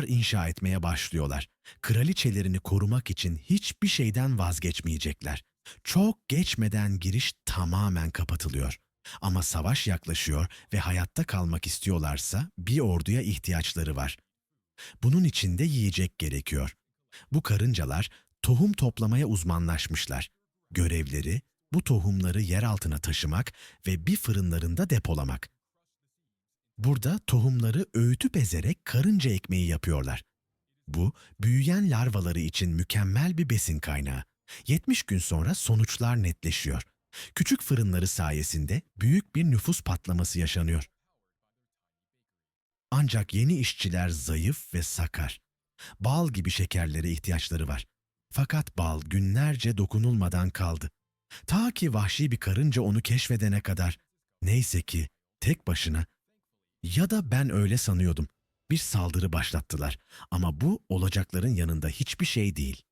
duvar inşa etmeye başlıyorlar. Kraliçelerini korumak için hiçbir şeyden vazgeçmeyecekler. Çok geçmeden giriş tamamen kapatılıyor. Ama savaş yaklaşıyor ve hayatta kalmak istiyorlarsa bir orduya ihtiyaçları var. Bunun için de yiyecek gerekiyor. Bu karıncalar tohum toplamaya uzmanlaşmışlar. Görevleri bu tohumları yer altına taşımak ve bir fırınlarında depolamak. Burada tohumları öğütüp ezerek karınca ekmeği yapıyorlar. Bu, büyüyen larvaları için mükemmel bir besin kaynağı. 70 gün sonra sonuçlar netleşiyor. Küçük fırınları sayesinde büyük bir nüfus patlaması yaşanıyor. Ancak yeni işçiler zayıf ve sakar. Bal gibi şekerlere ihtiyaçları var. Fakat bal günlerce dokunulmadan kaldı. Ta ki vahşi bir karınca onu keşfedene kadar. Neyse ki tek başına ya da ben öyle sanıyordum. Bir saldırı başlattılar ama bu olacakların yanında hiçbir şey değil.